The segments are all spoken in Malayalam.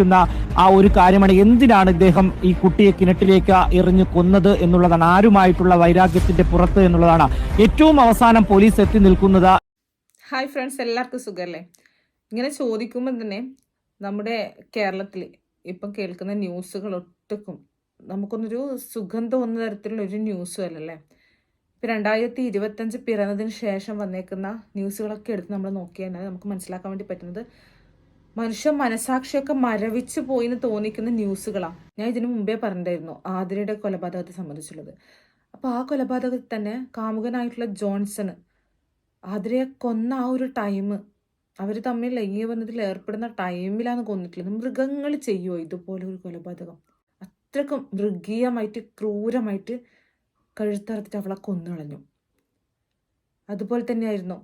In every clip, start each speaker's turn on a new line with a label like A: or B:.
A: ചോദിക്കുന്ന ആ ഒരു കാര്യമാണ്. എന്തിനാണ് ഇദ്ദേഹം ഈ കുട്ടിയെ കിണറ്റിലേക്ക് എറിഞ്ഞു കൊന്നത് എന്നുള്ളതാണ്. ആരുമായിട്ടുള്ള വൈരാഗ്യത്തിന്റെ പുറത്ത് എന്നുള്ളതാണ്. ഏറ്റവും അവസാനം പോലീസ് എത്തി നിൽക്കുന്നത്
B: ഹായ് ഫ്രണ്ട്സ് എല്ലാവർക്കും സുഖല്ലേ? ഇങ്ങനെ ചോദിക്കുമ്പോൾ തന്നെ നമ്മുടെ കേരളത്തിൽ ഇപ്പം കേൾക്കുന്ന ന്യൂസുകൾ ഒട്ടുക്കും നമുക്കൊന്നൊരു സുഖം തോന്നുന്ന തരത്തിലുള്ള ഒരു ന്യൂസും അല്ലല്ലേ? ഇപ്പം രണ്ടായിരത്തി ഇരുപത്തഞ്ച് പിറന്നതിന് ശേഷം വന്നേക്കുന്ന ന്യൂസുകളൊക്കെ എടുത്ത് നമ്മൾ നോക്കിയാൽ നമുക്ക് മനസ്സിലാക്കാൻ വേണ്ടി പറ്റുന്നത് മനുഷ്യ മനസാക്ഷിയൊക്കെ മരവിച്ചു പോയി എന്ന് തോന്നിക്കുന്ന ന്യൂസുകളാണ് ഞാൻ ഇതിനു മുമ്പേ പറഞ്ഞിട്ടുണ്ടായിരുന്നു ആതിരയുടെ കൊലപാതകത്തെ സംബന്ധിച്ചുള്ളത്. അപ്പോൾ ആ കൊലപാതകത്തിൽ തന്നെ കാമുകനായിട്ടുള്ള ജോൺസൺ ആതിരയെ കൊന്ന ആ ഒരു ടൈം അവർ തമ്മിൽ ലൈംഗിക ബന്ധത്തിൽ ഏർപ്പെടുന്ന ടൈമിലാണ് കൊന്നിട്ടുള്ളത് മൃഗങ്ങൾ ചെയ്യുമോ ഇതുപോലെ ഒരു കൊലപാതകം? അത്രക്കും മൃഗീയമായിട്ട് ക്രൂരമായിട്ട് കഴുത്തറത്തിട്ട് അവളെ കൊന്നുകളഞ്ഞു അതുപോലെ തന്നെയായിരുന്നു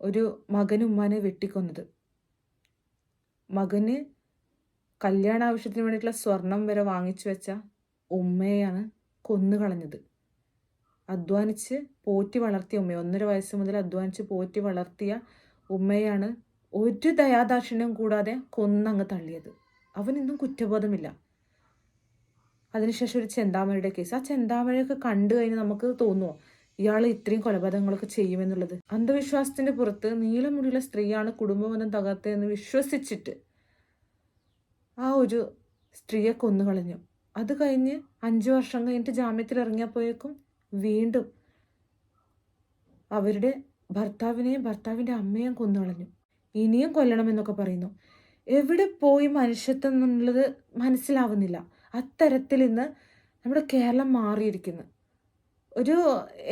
B: ഒരു മകനും ഉമ്മാനെ വെട്ടിക്കൊന്നത്. മകന് കല്യാണ ആവശ്യത്തിന് വേണ്ടിയിട്ടുള്ള സ്വർണം വരെ വാങ്ങിച്ചു വെച്ച ഉമ്മയെയാണ് കൊന്നുകളഞ്ഞത്. അധ്വാനിച്ച് പോറ്റി വളർത്തിയ ഉമ്മയെ ഒന്നര വയസ്സ് മുതൽ അധ്വാനിച്ച് പോറ്റി വളർത്തിയ ഉമ്മയാണ് ഒരു ദയാദാക്ഷിണ്യം കൂടാതെ കൊന്നങ്ങ് തള്ളിയത്. അവനൊന്നും കുറ്റബോധമില്ല. അതിനുശേഷം ഒരു ചെന്താമരയുടെ കേസ്. ആ ചെന്താമരയൊക്കെ കണ്ടു കഴിഞ്ഞാൽ നമുക്ക് തോന്നുമോ ഇയാൾ ഇത്രയും കൊലപാതകങ്ങളൊക്കെ ചെയ്യുമെന്നുള്ളത്? അന്ധവിശ്വാസത്തിന്റെ പുറത്ത് നീളമുടിയുള്ള സ്ത്രീയാണ് കുടുംബബന്ധം തകർത്തതെന്ന് വിശ്വസിച്ചിട്ട് ആ ഒരു സ്ത്രീയെ കൊന്നുകളഞ്ഞു അത് കഴിഞ്ഞ് അഞ്ച് വർഷം കഴിഞ്ഞിട്ട് ജാമ്യത്തിൽ ഇറങ്ങിയപ്പോഴേക്കും വീണ്ടും അവരുടെ ഭർത്താവിനെയും ഭർത്താവിന്റെ അമ്മയെയും കൊന്നുകളഞ്ഞു ഇനിയും കൊല്ലണമെന്നൊക്കെ പറയുന്നു. എവിടെ പോയി മനുഷ്യത്വം എന്നുള്ളത് മനസ്സിലാവുന്നില്ല. അത്തരത്തിൽ ഇന്ന് നമ്മുടെ കേരളം മാറിയിരിക്കുന്നു. ഒരു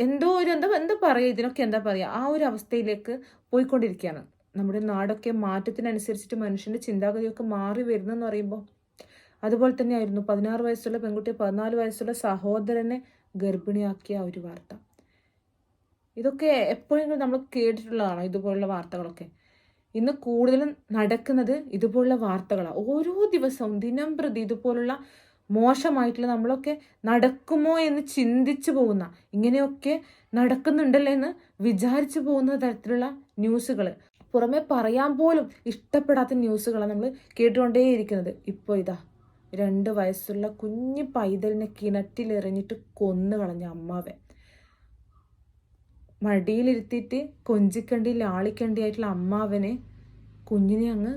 B: എന്തോ ഒരു എന്താ എന്താ പറയുക ഇതിനൊക്കെ എന്താ പറയുക? ആ ഒരു അവസ്ഥയിലേക്ക് പോയിക്കൊണ്ടിരിക്കുകയാണ്. നമ്മുടെ നാടൊക്കെ മാറ്റത്തിനനുസരിച്ചിട്ട് മനുഷ്യന്റെ ചിന്താഗതിയൊക്കെ മാറി വരുന്നെന്ന് പറയുമ്പോൾ അതുപോലെ തന്നെയായിരുന്നു പതിനാറ് വയസ്സുള്ള പെൺകുട്ടിയെ പതിനാല് വയസ്സുള്ള സഹോദരനെ ഗർഭിണിയാക്കിയ ഒരു വാർത്ത. ഇതൊക്കെ എപ്പോഴെങ്കിലും നമ്മൾ കേട്ടിട്ടുള്ളതാണോ ഇതുപോലുള്ള വാർത്തകളൊക്കെ? ഇന്ന് കൂടുതലും നടക്കുന്നത് ഇതുപോലുള്ള വാർത്തകളാണ്. ഓരോ ദിവസവും ദിനം പ്രതി ഇതുപോലുള്ള മോശമായിട്ടുള്ള നമ്മളൊക്കെ നടക്കുമോ എന്ന് ചിന്തിച്ചു പോകുന്ന ഇങ്ങനെയൊക്കെ നടക്കുന്നുണ്ടല്ലോ എന്ന് വിചാരിച്ചു പോകുന്ന തരത്തിലുള്ള ന്യൂസുകൾ പുറമെ പറയാൻ പോലും ഇഷ്ടപ്പെടാത്ത ന്യൂസുകളാണ് നമ്മൾ കേട്ടുകൊണ്ടേയിരിക്കുന്നത്. ഇപ്പോൾ ഇതാ രണ്ട് വയസ്സുള്ള കുഞ്ഞു പൈതലിനെ കിണറ്റിലെറിഞ്ഞിട്ട് കൊന്നു കളഞ്ഞ അമ്മാവൻ. മടിയിലിരുത്തിയിട്ട് കൊഞ്ചിക്കണ്ടി ലാളിക്കണ്ടി ആയിട്ടുള്ള അമ്മാവനെ കുഞ്ഞിനെ അങ്ങ്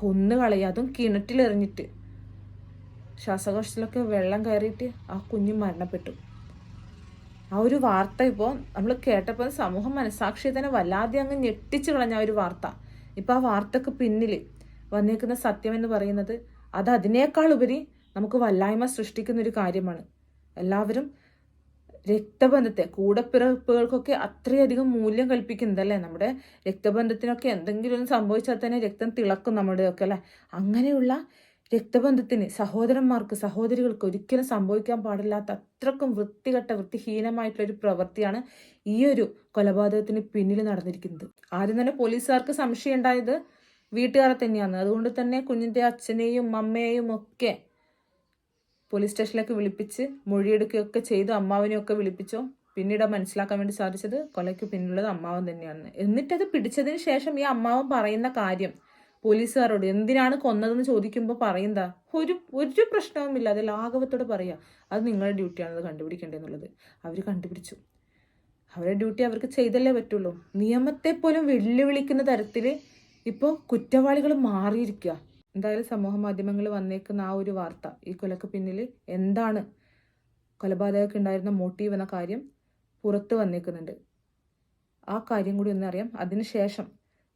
B: കൊന്നു കളയുക അതും കിണറ്റിലെറിഞ്ഞിട്ട്. ശ്വാസകോശത്തിലൊക്കെ വെള്ളം കയറിയിട്ട് ആ കുഞ്ഞ് മരണപ്പെട്ടു. ആ ഒരു വാർത്ത ഇപ്പോൾ നമ്മൾ കേട്ടപ്പോൾ സമൂഹ മനസാക്ഷിയെ തന്നെ വല്ലാതെ അങ്ങ് ഞെട്ടിച്ചു കളഞ്ഞ ഒരു വാർത്ത. ഇപ്പോൾ ആ വാർത്തക്ക് പിന്നിൽ വന്നേക്കുന്ന സത്യം എന്ന് പറയുന്നത് അത് അതിനേക്കാൾ ഉപരി നമുക്ക് വല്ലായ്മ സൃഷ്ടിക്കുന്ന ഒരു കാര്യമാണ്. എല്ലാവരും രക്തബന്ധത്തെ കൂടപ്പിറപ്പുകൾക്കൊക്കെ അത്രയധികം മൂല്യം കൽപ്പിക്കുന്നതല്ലേ? നമ്മുടെ രക്തബന്ധത്തിനൊക്കെ എന്തെങ്കിലും സംഭവിച്ചാൽ തന്നെ രക്തം തിളക്കും നമ്മുടെയൊക്കെ അല്ലേ? അങ്ങനെയുള്ള രക്തബന്ധത്തിന് സഹോദരന്മാർക്ക് സഹോദരികൾക്ക് ഒരിക്കലും സംഭവിക്കാൻ പാടില്ലാത്ത അത്രക്കും വൃത്തികെട്ട വൃത്തിഹീനമായിട്ടുള്ള ഒരു പ്രവൃത്തിയാണ് ഈ ഒരു കൊലപാതകത്തിന് പിന്നിൽ നടന്നിരിക്കുന്നത്. ആദ്യം തന്നെ പോലീസുകാർക്ക് സംശയം ഉണ്ടായത് വീട്ടുകാരെ തന്നെയാണ്. അതുകൊണ്ട് തന്നെ കുഞ്ഞിന്റെ അച്ഛനെയും അമ്മയെയും ഒക്കെ പോലീസ് സ്റ്റേഷനിലേക്ക് വിളിപ്പിച്ച് മൊഴിയെടുക്കുകയൊക്കെ ചെയ്തു അമ്മാവിനെയൊക്കെ വിളിപ്പിച്ചോ. പിന്നീട് മനസ്സിലാക്കാൻ വേണ്ടി സാധിച്ചത് കൊലയ്ക്ക് പിന്നിലുള്ളത് അമ്മാവൻ തന്നെയാണ്. എന്നിട്ടത് പിടിച്ചതിന് ശേഷം ഈ അമ്മാവൻ പറയുന്ന കാര്യം പോലീസുകാരോട് എന്തിനാണ് കൊന്നതെന്ന് ചോദിക്കുമ്പോൾ പറയുന്നതാ. ഒരു ഒരു പ്രശ്നവുമില്ല. അത് ലാഘവത്തോട് പറയുക അത് നിങ്ങളുടെ ഡ്യൂട്ടിയാണ് അത് കണ്ടുപിടിക്കേണ്ടതെന്നുള്ളത് അവർ കണ്ടുപിടിച്ചു. അവരുടെ ഡ്യൂട്ടി അവർക്ക് ചെയ്തല്ലേ പറ്റുള്ളൂ. നിയമത്തെ പോലും വെല്ലുവിളിക്കുന്ന തരത്തിൽ ഇപ്പോൾ കുറ്റവാളികൾ മാറിയിരിക്കുക എന്തായാലും സമൂഹ മാധ്യമങ്ങൾ വന്നേക്കുന്ന ആ ഒരു വാർത്ത ഈ കൊലക്ക് പിന്നിൽ എന്താണ് കൊലപാതകമൊക്കെ ഉണ്ടായിരുന്ന മോട്ടീവ് എന്ന കാര്യം പുറത്ത് വന്നേക്കുന്നുണ്ട്. ആ കാര്യം കൂടി ഒന്നറിയാം. അതിനുശേഷം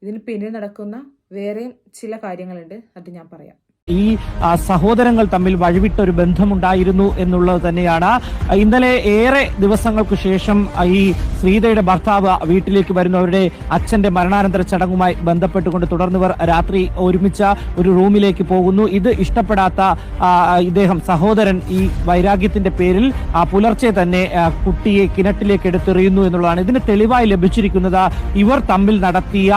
B: ഇതിന് പിന്നിൽ നടക്കുന്ന വേറെയും ചില കാര്യങ്ങളുണ്ട് അത് ഞാൻ പറയാം.
A: ഈ സഹോദരങ്ങൾ തമ്മിൽ വഴിവിട്ട ഒരു ബന്ധമുണ്ടായിരുന്നു എന്നുള്ളത് തന്നെയാണ്. ഇന്നലെ ഏറെ ദിവസങ്ങൾക്ക് ശേഷം ഈ ശ്രീതയുടെ ഭർത്താവ് വീട്ടിലേക്ക് വരുന്നവരുടെ അച്ഛന്റെ മരണാനന്തര ചടങ്ങുമായി ബന്ധപ്പെട്ടുകൊണ്ട് തുടർന്നിവർ രാത്രി ഒരുമിച്ച ഒരു റൂമിലേക്ക് പോകുന്നു. ഇത് ഇഷ്ടപ്പെടാത്ത ഇദ്ദേഹം സഹോദരൻ ഈ വൈരാഗ്യത്തിന്റെ പേരിൽ ആ, പുലർച്ചെ തന്നെ കുട്ടിയെ കിണറ്റിലേക്ക് എടുത്തെറിയുന്നു എന്നുള്ളതാണ്. ഇതിന് തെളിവായി ലഭിച്ചിരിക്കുന്നത് ഇവർ തമ്മിൽ നടത്തിയ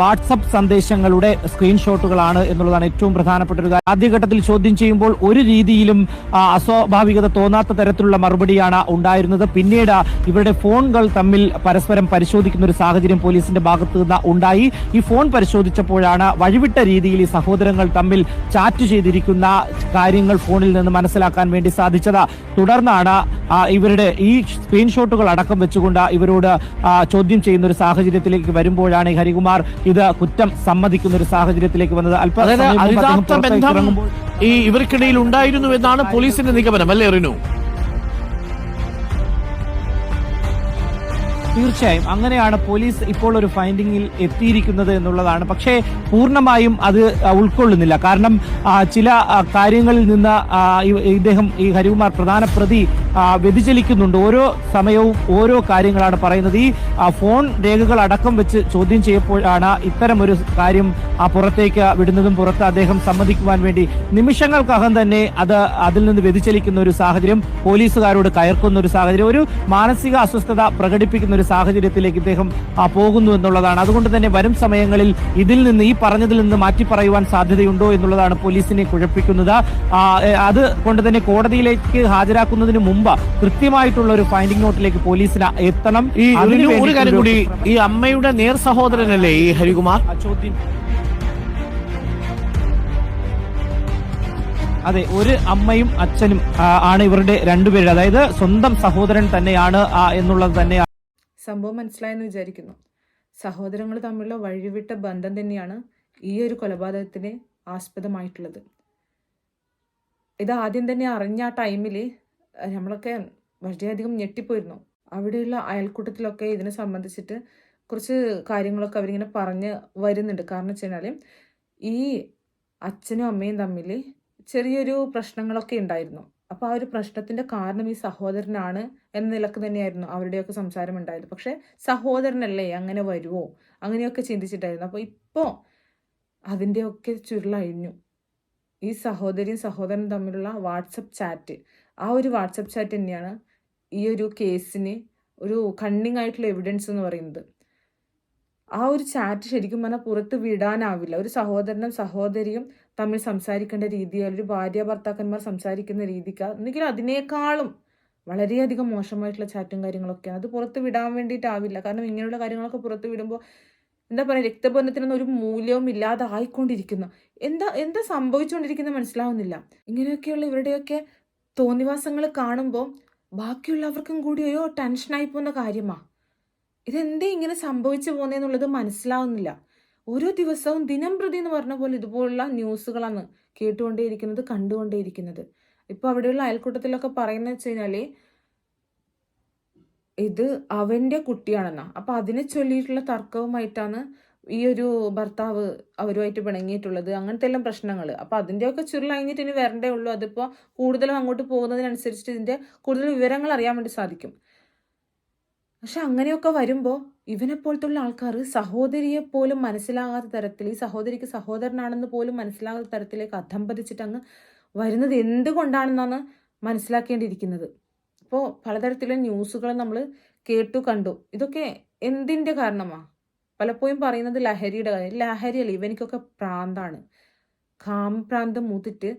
A: വാട്സപ്പ് സന്ദേശങ്ങളുടെ സ്ക്രീൻഷോട്ടുകളാണ് എന്നുള്ളതാണ് ഏറ്റവും പ്രധാനപ്പെട്ട ഒരു കാര്യം. ആദ്യഘട്ടത്തിൽ ചോദ്യം ചെയ്യുമ്പോൾ ഒരു രീതിയിലും അസ്വാഭാവികത തോന്നാത്ത തരത്തിലുള്ള മറുപടിയാണ് ഉണ്ടായിരുന്നത്. പിന്നീട് ഇവരുടെ ഫോണുകൾ തമ്മിൽ പരസ്പരം പരിശോധിക്കുന്ന ഒരു സാഹചര്യം പോലീസിന്റെ ഭാഗത്ത് നിന്ന് ഉണ്ടായി. ഈ ഫോൺ പരിശോധിച്ചപ്പോഴാണ് വഴിവിട്ട രീതിയിൽ ഈ സഹോദരങ്ങൾ തമ്മിൽ ചാറ്റ് ചെയ്തിരിക്കുന്ന കാര്യങ്ങൾ ഫോണിൽ നിന്ന് മനസ്സിലാക്കാൻ വേണ്ടി സാധിച്ചത്. തുടർന്നാണ് ഇവരുടെ ഈ സ്ക്രീൻഷോട്ടുകൾ അടക്കം വെച്ചുകൊണ്ട് ഇവരോട് ചോദ്യം ചെയ്യുന്ന ഒരു സാഹചര്യത്തിലേക്ക് വരുമ്പോഴാണ് ഹരികുമാർ ഇത് കുറ്റം സമ്മതിക്കുന്ന ഒരു സാഹചര്യത്തിലേക്ക് വന്നത്. അല്പ
C: ബന്ധം ഈ ഇവർക്കിടയിൽ ഉണ്ടായിരുന്നു എന്നാണ് പോലീസിന്റെ നിഗമനം അല്ലേ റിനു?
A: തീർച്ചയായും അങ്ങനെയാണ് പോലീസ് ഇപ്പോൾ ഒരു ഫൈൻഡിങ്ങിൽ എത്തിയിരിക്കുന്നത് എന്നുള്ളതാണ്. പക്ഷേ പൂർണമായും അത് ഉൾക്കൊള്ളുന്നില്ല. കാരണം ചില കാര്യങ്ങളിൽ നിന്ന് ഇദ്ദേഹം ഈ ഹരികുമാർ പ്രധാന പ്രതി വ്യതിചലിക്കുന്നുണ്ട്. ഓരോ സമയവും ഓരോ കാര്യങ്ങളാണ് പറയുന്നത്. ഈ ഫോൺ രേഖകൾ അടക്കം വെച്ച് ചോദ്യം ചെയ്യപ്പോഴാണ് ഇത്തരം ഒരു കാര്യം പുറത്തേക്ക് വിടുന്നതും പുറത്ത് അദ്ദേഹം സമ്മതിക്കുവാൻ വേണ്ടി നിമിഷങ്ങൾക്കകം തന്നെ അത് അതിൽ നിന്ന് വ്യതിചലിക്കുന്ന ഒരു സാഹചര്യം പോലീസുകാരോട് കയർക്കുന്ന ഒരു സാഹചര്യം ഒരു മാനസിക അസ്വസ്ഥത പ്രകടിപ്പിക്കുന്ന ഒരു സാഹചര്യത്തിലേക്ക് ഇദ്ദേഹം പോകുന്നു എന്നുള്ളതാണ്. അതുകൊണ്ട് തന്നെ വരും സമയങ്ങളിൽ ഇതിൽ നിന്ന് ഈ പറഞ്ഞതിൽ നിന്ന് മാറ്റി പറയുവാൻ സാധ്യതയുണ്ടോ എന്നുള്ളതാണ് പോലീസിനെ കുഴപ്പിക്കുന്നത്. അത് കൊണ്ട് തന്നെ കോടതിയിലേക്ക് ഹാജരാക്കുന്നതിന് മുമ്പ് കൃത്യമായിട്ടുള്ള ഒരു ഫൈൻഡിംഗ് നോട്ടിലേക്ക് പോലീസിന് എത്തണം.
C: ഈ ഒരു കാര്യം കൂടി ഈ അമ്മയുടെ നേർ സഹോദരനല്ലേ ഈ ഹരികുമാർ?
A: ചോദ്യം. അതെ ഒരു അമ്മയും അച്ഛനും ആണ് ഇവരുടെ രണ്ടുപേരുടെ അതായത് സ്വന്തം സഹോദരൻ തന്നെയാണ് എന്നുള്ളത് തന്നെയാണ്.
B: സംഭവം മനസ്സിലായെന്ന് വിചാരിക്കുന്നു. സഹോദരങ്ങൾ തമ്മിലുള്ള വഴിവിട്ട ബന്ധം തന്നെയാണ് ഈ ഒരു കൊലപാതകത്തിന് ആസ്പദമായിട്ടുള്ളത്. ഇത് ആദ്യം തന്നെ അറിഞ്ഞ ആ ടൈമിൽ നമ്മളൊക്കെ വളരെയധികം ഞെട്ടിപ്പോയിരുന്നു. അവിടെയുള്ള അയൽക്കൂട്ടത്തിലൊക്കെ ഇതിനെ സംബന്ധിച്ചിട്ട് കുറച്ച് കാര്യങ്ങളൊക്കെ അവരിങ്ങനെ പറഞ്ഞ് വരുന്നുണ്ട്. കാരണം വെച്ച് കഴിഞ്ഞാൽ ഈ അച്ഛനും അമ്മയും തമ്മിൽ ചെറിയൊരു പ്രശ്നങ്ങളൊക്കെ ഉണ്ടായിരുന്നു. അപ്പോൾ ആ ഒരു പ്രശ്നത്തിന്റെ കാരണം ഈ സഹോദരനാണ് എന്ന നിലയ്ക്ക് തന്നെയായിരുന്നു അവരുടെയൊക്കെ സംസാരം ഉണ്ടായത് പക്ഷേ സഹോദരനല്ലേ അങ്ങനെ വരുമോ അങ്ങനെയൊക്കെ ചിന്തിച്ചിട്ടായിരുന്നു. അപ്പോൾ ഇപ്പോ അതിന്റെയൊക്കെ ചുരുളഴിഞ്ഞു. ഈ സഹോദരിയും സഹോദരനും തമ്മിലുള്ള വാട്സപ്പ് ചാറ്റ്. ആ ഒരു വാട്സപ്പ് ചാറ്റ് തന്നെയാണ് ഈ ഒരു കേസിന് ഒരു കണ്ണിങ് ആയിട്ടുള്ള എവിഡൻസ് എന്ന് പറയുന്നത്. ആ ഒരു ചാറ്റ് ശരിക്കും പറഞ്ഞാൽ പുറത്ത് വിടാനാവില്ല. ഒരു സഹോദരനും സഹോദരിയും തമ്മിൽ സംസാരിക്കേണ്ട രീതി ഒരു ഭാര്യ ഭർത്താക്കന്മാർ സംസാരിക്കുന്ന രീതിക്ക് എന്തെങ്കിലും അതിനേക്കാളും വളരെയധികം മോശമായിട്ടുള്ള ചാറ്റും കാര്യങ്ങളൊക്കെയാണ്. അത് പുറത്ത് വിടാൻ വേണ്ടിയിട്ടാവില്ല. കാരണം ഇങ്ങനെയുള്ള കാര്യങ്ങളൊക്കെ പുറത്ത് വിടുമ്പോൾ എന്താ പറയുക രക്തബന്ധത്തിനൊന്നും ഒരു മൂല്യവും ഇല്ലാതെ ആയിക്കൊണ്ടിരിക്കുന്നു. എന്താ എന്താ സംഭവിച്ചുകൊണ്ടിരിക്കുന്നത് മനസ്സിലാവുന്നില്ല. ഇങ്ങനെയൊക്കെയുള്ള ഇവരുടെയൊക്കെ തോന്നിവാസങ്ങൾ കാണുമ്പോൾ ബാക്കിയുള്ളവർക്കും കൂടി ഒരു ടെൻഷനായി പോകുന്ന കാര്യമാണ് ഇതെന്തേ ഇങ്ങനെ സംഭവിച്ചു പോകുന്നതെന്നുള്ളത് മനസ്സിലാവുന്നില്ല. ഓരോ ദിവസവും ദിനം പ്രതി എന്ന് പറഞ്ഞ പോലെ ഇതുപോലുള്ള ന്യൂസുകളാണ് കേട്ടുകൊണ്ടേയിരിക്കുന്നത് കണ്ടുകൊണ്ടേയിരിക്കുന്നത്. ഇപ്പോൾ അവിടെയുള്ള അയൽക്കൂട്ടത്തിലൊക്കെ പറയുന്നത് വെച്ച് കഴിഞ്ഞാൽ ഇത് അവന്റെ കുട്ടിയാണെന്നാ. അപ്പം അതിനെ ചൊല്ലിയിട്ടുള്ള തർക്കവുമായിട്ടാണ് ഈ ഒരു ഭർത്താവ് അവരുമായിട്ട് പിണങ്ങിയിട്ടുള്ളത്. അങ്ങനത്തെ എല്ലാം പ്രശ്നങ്ങൾ അപ്പം അതിന്റെയൊക്കെ ചുരുളഴിഞ്ഞിട്ട് ഇനി വരണ്ടേ ഉള്ളൂ. അതിപ്പോൾ കൂടുതലും അങ്ങോട്ട് പോകുന്നതിനനുസരിച്ച് ഇതിന്റെ കൂടുതൽ വിവരങ്ങൾ അറിയാൻ വേണ്ടി സാധിക്കും. പക്ഷെ അങ്ങനെയൊക്കെ വരുമ്പോൾ ഇവനെ പോലത്തുള്ള ആൾക്കാർ സഹോദരിയെ പോലും മനസ്സിലാകാത്ത തരത്തിൽ ഈ സഹോദരിക്ക് സഹോദരനാണെന്ന് പോലും മനസ്സിലാകാത്ത തരത്തിലേക്ക് അധംപതിച്ചിട്ട് അങ്ങ് വരുന്നത് എന്തുകൊണ്ടാണെന്നാണ് മനസ്സിലാക്കേണ്ടിയിരിക്കുന്നത്? ഇപ്പോൾ പലതരത്തിലുള്ള ന്യൂസുകൾ നമ്മൾ കേട്ടു കണ്ടു. ഇതൊക്കെ എന്തിന്റെ കാരണമാണ് പലപ്പോഴും പറയുന്നത് ലഹരിയുടെ കാര്യം. ലഹരിയല്ല ഇവനിക്കൊക്കെ പ്രാന്താണ്. കാം പ്രാന്തം മൂത്തിട്ട്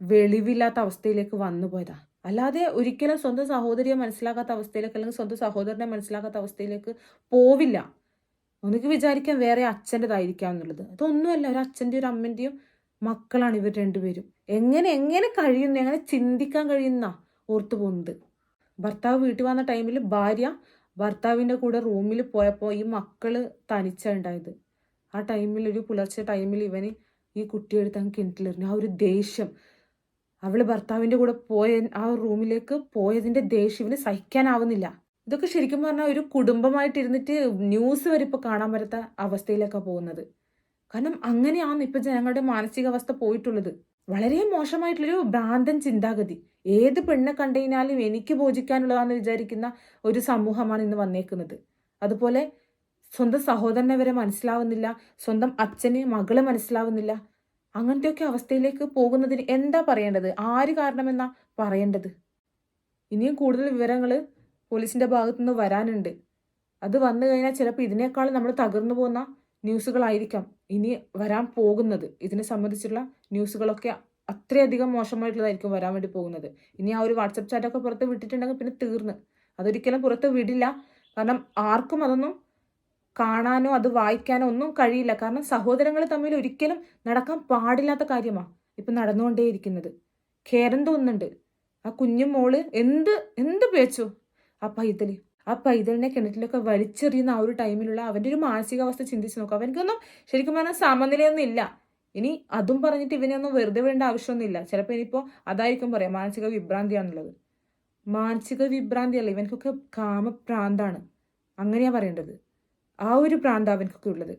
B: വെളിവില്ലാത്ത അവസ്ഥയിലേക്ക് വന്നു പോയതാ. അല്ലാതെ ഒരിക്കലും സ്വന്തം സഹോദരിയെ മനസ്സിലാക്കാത്ത അവസ്ഥയിലേക്ക് അല്ലെങ്കിൽ സ്വന്തം സഹോദരനെ മനസ്സിലാക്കാത്ത അവസ്ഥയിലേക്ക് പോവില്ല. ഒന്നുകിൽ വിചാരിക്കാം വേറെ അച്ഛന്റെതായിരിക്കാം എന്നുള്ളത്. അതൊന്നുമല്ല ഒരു അച്ഛന്റെയും ഒരു അമ്മന്റെയും മക്കളാണ് ഇവർ രണ്ടുപേരും. എങ്ങനെ എങ്ങനെ കഴിയുന്നു എങ്ങനെ ചിന്തിക്കാൻ കഴിയുന്ന ഓർത്തു പോകുന്നത്. ഭർത്താവ് വീട്ടിൽ വന്ന ടൈമിൽ ഭാര്യ ഭർത്താവിന്റെ കൂടെ റൂമിൽ പോയപ്പോൾ ഈ മക്കൾ തനിച്ചാണ് ഉണ്ടായത് ആ ടൈമിൽ ഒരു പുലർച്ചെ ടൈമിൽ ഇവന് ഈ കുട്ടിയെടുത്ത് അങ്ങ് കിണറ്റിലെറിഞ്ഞു. ആ ഒരു ദേഷ്യം. അവൾ ഭർത്താവിന്റെ കൂടെ പോയ ആ റൂമിലേക്ക് പോയതിന്റെ ദേഷ്യം ഇവന് സഹിക്കാനാവുന്നില്ല. ഇതൊക്കെ ശരിക്കും പറഞ്ഞാൽ ഒരു കുടുംബമായിട്ടിരുന്നിട്ട് ന്യൂസ് വരെ ഇപ്പോൾ കാണാൻ പറ്റാത്ത അവസ്ഥയിലേക്കാണ് പോകുന്നത്. കാരണം അങ്ങനെയാണ് ഇപ്പം ജനങ്ങളുടെ മാനസികാവസ്ഥ പോയിട്ടുള്ളത്. വളരെ മോശമായിട്ടുള്ളൊരു ഭ്രാന്തൻ ചിന്താഗതി. ഏത് പെണ്ണെ കണ്ടുകഴിഞ്ഞാലും എനിക്ക് ഭോജിക്കാനുള്ളതാണെന്ന് വിചാരിക്കുന്ന ഒരു സമൂഹമാണ് ഇന്ന് വന്നേക്കുന്നത്. അതുപോലെ സ്വന്തം സഹോദരനെ വരെ മനസ്സിലാവുന്നില്ല സ്വന്തം അച്ഛന് മകളെ മനസ്സിലാവുന്നില്ല അങ്ങനത്തെയൊക്കെ അവസ്ഥയിലേക്ക് പോകുന്നതിന് എന്താ പറയേണ്ടത്? ആര് കാരണമെന്നാ പറയേണ്ടത്? ഇനിയും കൂടുതൽ വിവരങ്ങൾ പോലീസിന്റെ ഭാഗത്തു നിന്ന് വരാനുണ്ട്. അത് വന്നു കഴിഞ്ഞാൽ ചിലപ്പോൾ ഇതിനേക്കാൾ നമ്മൾ തകർന്നു പോകുന്ന ന്യൂസുകളായിരിക്കാം ഇനി വരാൻ പോകുന്നത്. ഇതിനെ സംബന്ധിച്ചുള്ള ന്യൂസുകളൊക്കെ അത്രയധികം മോശമായിട്ടുള്ളതായിരിക്കും വരാൻ വേണ്ടി പോകുന്നത്. ഇനി ആ ഒരു വാട്സപ്പ് ചാറ്റൊക്കെ പുറത്ത് വിട്ടിട്ടുണ്ടെങ്കിൽ പിന്നെ തീർന്ന്. അതൊരിക്കലും പുറത്ത് വിടില്ല. കാരണം ആർക്കും അതൊന്നും കാണാനോ അത് വായിക്കാനോ ഒന്നും കഴിയില്ല. കാരണം സഹോദരങ്ങൾ തമ്മിൽ ഒരിക്കലും നടക്കാൻ പാടില്ലാത്ത കാര്യമാണ് ഇപ്പം നടന്നുകൊണ്ടേയിരിക്കുന്നത് ഖേരം തോന്നുന്നുണ്ട്. ആ കുഞ്ഞു മോൾ എന്ത് എന്ത് പേച്ചു ആ പൈതൽ ആ പൈതലിനെ കിണറ്റിലൊക്കെ വലിച്ചെറിയുന്ന ആ ഒരു ടൈമിലുള്ള അവന്റെ ഒരു മാനസികാവസ്ഥ ചിന്തിച്ച് നോക്കുക അവനക്കൊന്നും ശരിക്കും പറഞ്ഞാൽ സമനിലയൊന്നും ഇല്ല. ഇനി അതും പറഞ്ഞിട്ട് ഇവനെ ഒന്നും വെറുതെ വിടേണ്ട ആവശ്യമൊന്നുമില്ല ചിലപ്പോൾ ഇനിയിപ്പോൾ അതായിരിക്കും പറയാം മാനസിക വിഭ്രാന്തിയാണുള്ളത്. മാനസിക വിഭ്രാന്തിയല്ല ഇവനക്കൊക്കെ കാമപ്രാന്താണ്. അങ്ങനെയാണ് പറയേണ്ടത്. ആ ഒരു പ്രാന്ത അവനക്കൊക്കെ ഉള്ളത്.